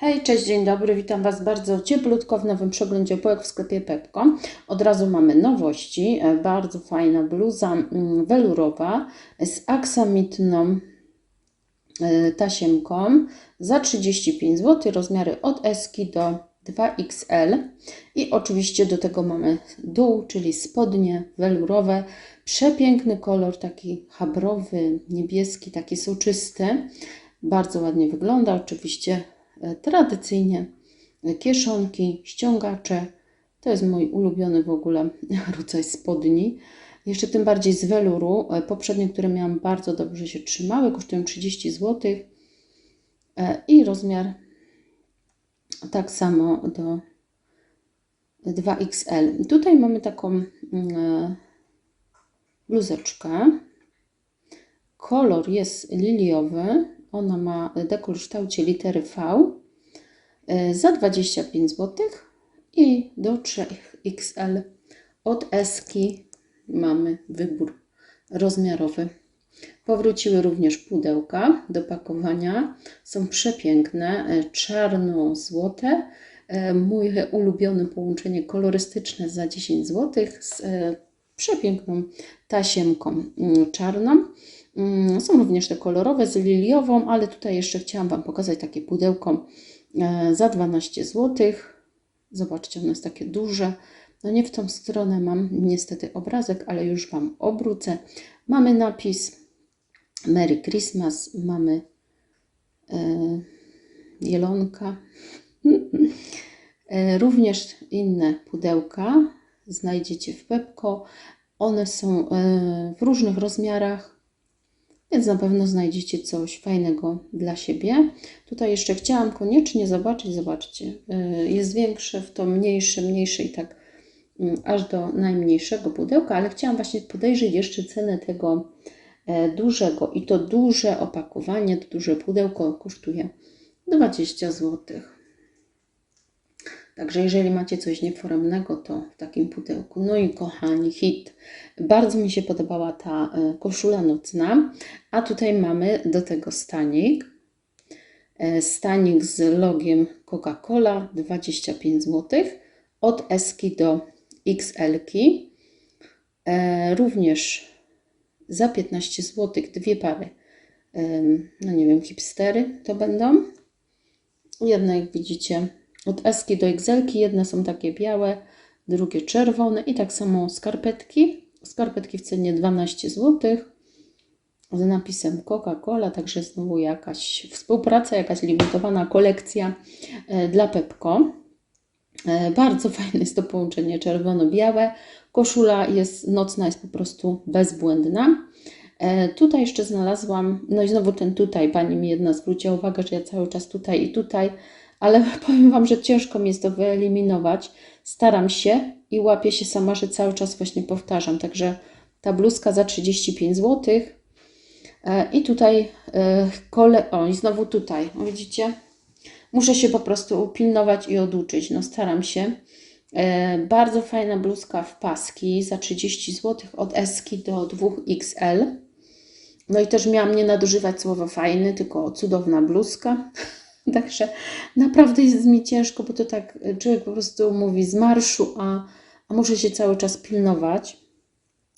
Hej, cześć, dzień dobry, witam Was bardzo cieplutko w nowym przeglądzie opłek w sklepie Pepko. Od razu mamy nowości, e, bardzo fajna bluza mm, welurowa z aksamitną e, tasiemką za 35 zł, rozmiary od S do 2XL i oczywiście do tego mamy dół, czyli spodnie welurowe, przepiękny kolor, taki habrowy, niebieski, taki soczysty, bardzo ładnie wygląda, oczywiście tradycyjnie e, kieszonki, ściągacze. To jest mój ulubiony w ogóle rodzaj spodni. Jeszcze tym bardziej z weluru. E, poprzednie, które miałam, bardzo dobrze się trzymały, kosztują 30 zł. I rozmiar tak samo do 2XL. Tutaj mamy taką mm, bluzeczkę. Kolor jest liliowy, ona ma dekor w kształcie litery V e, za 25 zł i do 3XL od Eski mamy wybór rozmiarowy. Powróciły również pudełka do pakowania. Są przepiękne, e, czarno-złote. E, moje ulubione połączenie kolorystyczne za 10 zł z przepiękną tasiemką mm, czarną. Mm, są również te kolorowe z liliową, ale tutaj jeszcze chciałam Wam pokazać takie pudełko e, za 12 zł. Zobaczcie, ono jest takie duże. No nie w tą stronę mam niestety obrazek, ale już Wam obrócę. Mamy napis Merry Christmas, mamy e, jelonka. E, również inne pudełka znajdziecie w Pepko. One są e, w różnych rozmiarach więc na pewno znajdziecie coś fajnego dla siebie. Tutaj jeszcze chciałam koniecznie zobaczyć, zobaczcie, y, jest większe, w to mniejsze, mniejsze i tak mm, aż do najmniejszego pudełka, ale chciałam właśnie podejrzeć jeszcze cenę tego e, dużego i to duże opakowanie, to duże pudełko kosztuje 20 złotych. Także jeżeli macie coś nieforemnego, to w takim pudełku. No i kochani, hit. Bardzo mi się podobała ta e, koszula nocna. A tutaj mamy do tego stanik. E, stanik z logiem Coca-Cola 25 zł. Od S do XL. -ki. E, również za 15 zł dwie pary. No nie wiem, hipstery to będą. Jedna, jak widzicie, od Eski do Exelki jedne są takie białe, drugie czerwone i tak samo skarpetki. Skarpetki w cenie 12 zł z napisem Coca-Cola, także znowu jakaś współpraca, jakaś limitowana kolekcja e, dla Pepko. E, bardzo fajne jest to połączenie czerwono-białe. Koszula jest nocna, jest po prostu bezbłędna. E, tutaj jeszcze znalazłam, no i znowu ten tutaj, pani mi jedna zwróciła uwagę, że ja cały czas tutaj i tutaj ale powiem Wam, że ciężko mi jest to wyeliminować. Staram się i łapię się sama, że cały czas właśnie powtarzam. Także ta bluzka za 35 zł. E, I tutaj e, kole... O, i znowu tutaj. widzicie? Muszę się po prostu upilnować i oduczyć. No staram się. E, bardzo fajna bluzka w paski za 30 zł od Eski do 2XL. No i też miałam nie nadużywać słowa fajny, tylko cudowna bluzka. Także naprawdę jest mi ciężko, bo to tak człowiek po prostu mówi z marszu, a, a muszę się cały czas pilnować.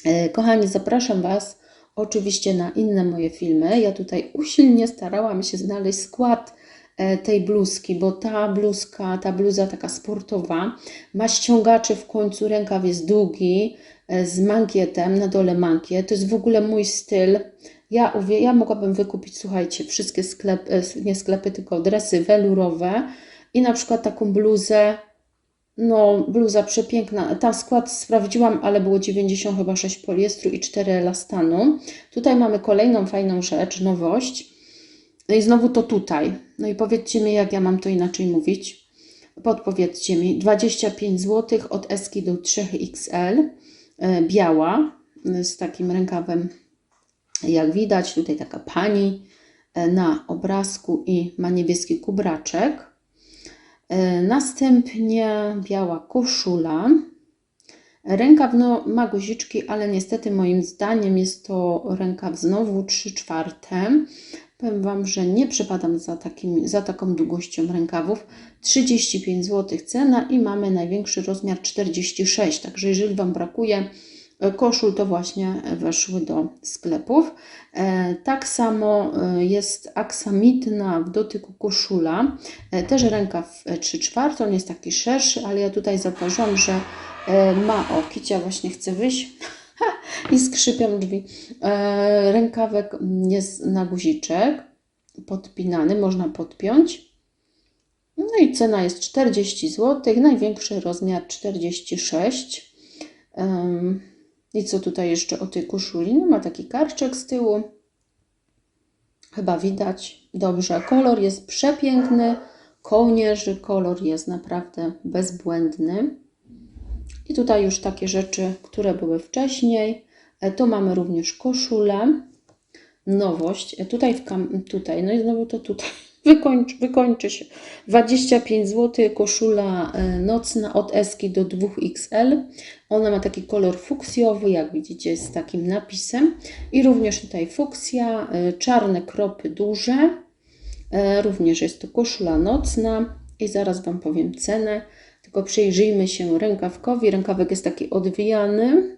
E, kochani, zapraszam Was oczywiście na inne moje filmy. Ja tutaj usilnie starałam się znaleźć skład e, tej bluzki, bo ta bluzka, ta bluza taka sportowa ma ściągacze w końcu, rękaw jest długi, e, z mankietem, na dole mankiet. To jest w ogóle mój styl. Ja, ja mogłabym wykupić, słuchajcie, wszystkie sklepy, e, nie sklepy, tylko dresy welurowe i na przykład taką bluzę, no bluza przepiękna. Tam skład sprawdziłam, ale było 90 chyba 6 poliestru i 4 elastanu. Tutaj mamy kolejną fajną rzecz, nowość. No i znowu to tutaj. No i powiedzcie mi, jak ja mam to inaczej mówić. Podpowiedzcie mi. 25 zł od Eski do 3XL. E, biała z takim rękawem jak widać, tutaj taka pani e, na obrazku i ma niebieski kubraczek. E, następnie biała koszula. Rękaw no, ma guziczki, ale niestety moim zdaniem jest to rękaw znowu 3 czwarte. Powiem Wam, że nie przepadam za, takim, za taką długością rękawów. 35 zł cena i mamy największy rozmiar 46. Także jeżeli Wam brakuje koszul, to właśnie weszły do sklepów. E, tak samo e, jest aksamitna w dotyku koszula. E, też rękaw 3 czwarte, on jest taki szerszy, ale ja tutaj zauważyłam, że e, ma, o kicia właśnie chce wyjść i skrzypią drzwi. E, rękawek jest na guziczek, podpinany, można podpiąć. No i cena jest 40 zł, największy rozmiar 46. Em, I co tutaj jeszcze o tej koszuli? No ma taki karczek z tyłu. Chyba widać dobrze. Kolor jest przepiękny. Kołnierzy kolor jest naprawdę bezbłędny. I tutaj już takie rzeczy, które były wcześniej. E, Tu mamy również koszulę. Nowość. E, Tutaj, w kam- tutaj, no i znowu to tutaj. Wykończy, się. 25 zł koszula e, nocna od Eski do 2XL. Ona ma taki kolor fuksjowy, jak widzicie, z takim napisem. I również tutaj fuksja, e, czarne kropy duże. E, Również jest to koszula nocna i zaraz Wam powiem cenę. Tylko przyjrzyjmy się rękawkowi. Rękawek jest taki odwijany.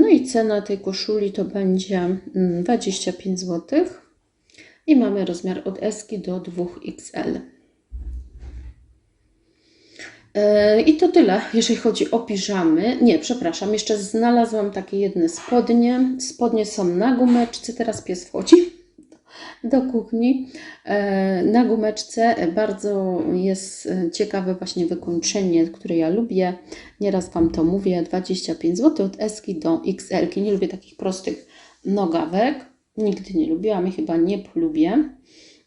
No i cena tej koszuli to będzie mm, 25 zł. I mamy rozmiar od S do 2XL. E, I to tyle, jeżeli chodzi o piżamy. Nie, przepraszam, jeszcze znalazłam takie jedne spodnie. Spodnie są na gumeczce, teraz pies wchodzi do kuchni. E, Na gumeczce bardzo jest e, ciekawe właśnie wykończenie, które ja lubię. Nieraz Wam to mówię, 25 zł od S do XL. Nie lubię takich prostych nogawek. Nigdy nie lubiłam i chyba nie polubię.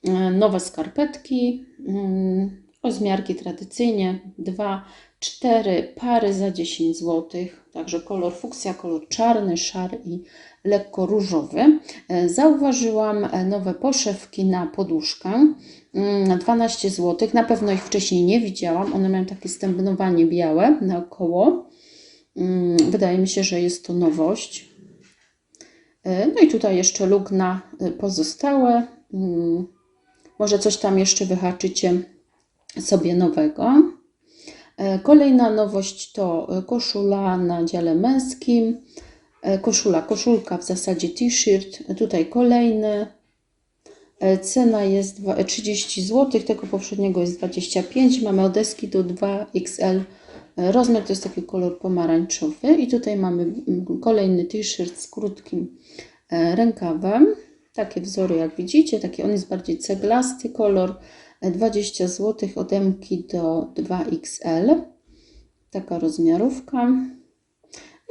E, Nowe skarpetki, mm, rozmiarki tradycyjnie 2, 4 pary za 10 zł. Także kolor fuksja, kolor czarny, szary i lekko różowy. E, Zauważyłam e, nowe poszewki na poduszkę mm, na 12 zł. Na pewno ich wcześniej nie widziałam. One mają takie stępnowanie białe naokoło. Mm, Wydaje mi się, że jest to nowość. E, No i tutaj jeszcze luk na e, pozostałe. Mm, Może coś tam jeszcze wyhaczycie sobie nowego. E, Kolejna nowość to koszula na dziale męskim. Koszula, koszulka w zasadzie t-shirt. Tutaj kolejny. Cena jest dwa- e, 30 zł, tego poprzedniego jest 25. Mamy od deski do 2XL. Rozmiar to jest taki kolor pomarańczowy. I tutaj mamy mm, kolejny t-shirt z krótkim e, rękawem. Takie wzory, jak widzicie, taki on jest bardziej ceglasty kolor. E, 20 zł od M do 2XL. Taka rozmiarówka.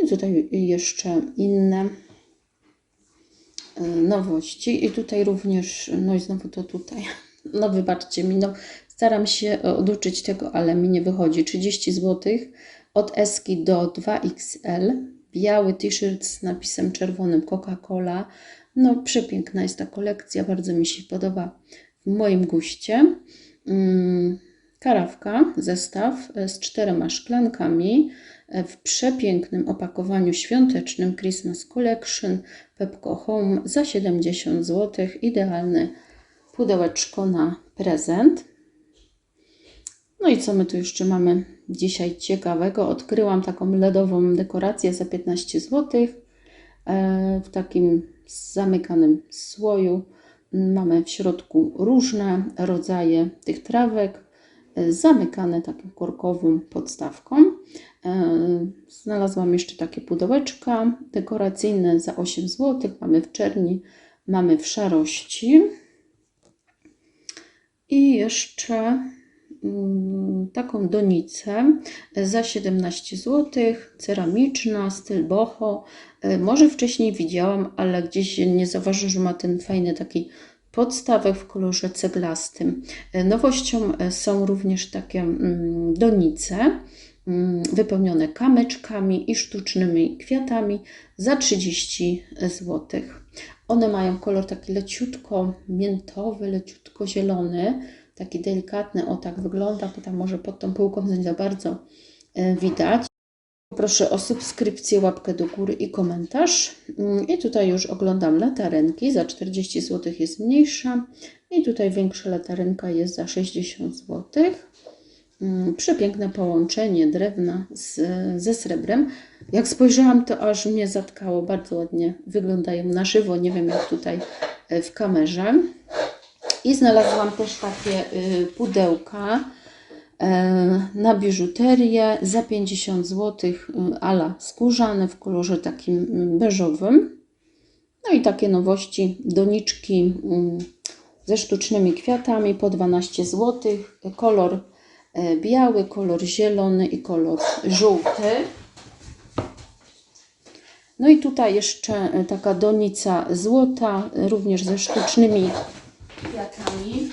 I tutaj jeszcze inne e, nowości. I tutaj również, no i znowu to tutaj. No wybaczcie mi, no staram się e, oduczyć tego, ale mi nie wychodzi. 30 zł od Eski do 2XL. Biały t-shirt z napisem czerwonym Coca-Cola. No przepiękna jest ta kolekcja, bardzo mi się podoba w moim guście. Mm, Karawka, zestaw e, z czterema szklankami e, w przepięknym opakowaniu świątecznym Christmas Collection Pepco Home za 70 zł. Idealne pudełeczko na prezent. No i co my tu jeszcze mamy dzisiaj ciekawego? Odkryłam taką LEDową dekorację za 15 zł e, w takim zamykanym słoju. Mamy w środku różne rodzaje tych trawek, e, zamykane taką korkową podstawką. E, Znalazłam jeszcze takie pudełeczka dekoracyjne za 8 zł. Mamy w czerni, mamy w szarości. I jeszcze taką donicę za 17 zł, ceramiczna, styl boho. E, Może wcześniej widziałam, ale gdzieś nie zauważyłam, że ma ten fajny taki podstawek w kolorze ceglastym. E, Nowością e, są również takie mm, donice mm, wypełnione kamyczkami i sztucznymi kwiatami za 30 zł. One mają kolor taki leciutko miętowy, leciutko zielony, taki delikatny, o tak wygląda, bo tam może pod tą półką nie za bardzo e, widać. Proszę o subskrypcję, łapkę do góry i komentarz. Mm, I tutaj już oglądam latarenki. Za 40 zł jest mniejsza. I tutaj większa latarenka jest za 60 zł. Mm, Przepiękne połączenie drewna z, ze srebrem. Jak spojrzałam, to aż mnie zatkało. Bardzo ładnie wyglądają na żywo. Nie wiem, jak tutaj e, w kamerze. I znalazłam też takie y, pudełka e, na biżuterię za 50 zł, ala skórzane w kolorze takim mm, beżowym. No i takie nowości, doniczki mm, ze sztucznymi kwiatami po 12 zł, kolor e, biały, kolor zielony i kolor żółty. No i tutaj jeszcze e, taka donica złota, również ze sztucznymi kwiatami.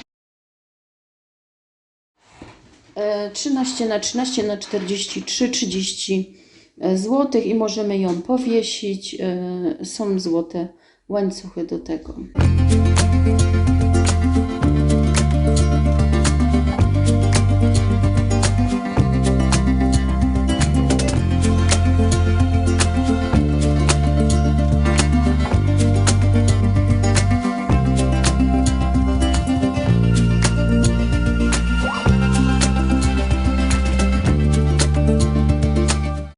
E, 13 na 13 na 43, 30 zł i możemy ją powiesić. E, Są złote łańcuchy do tego.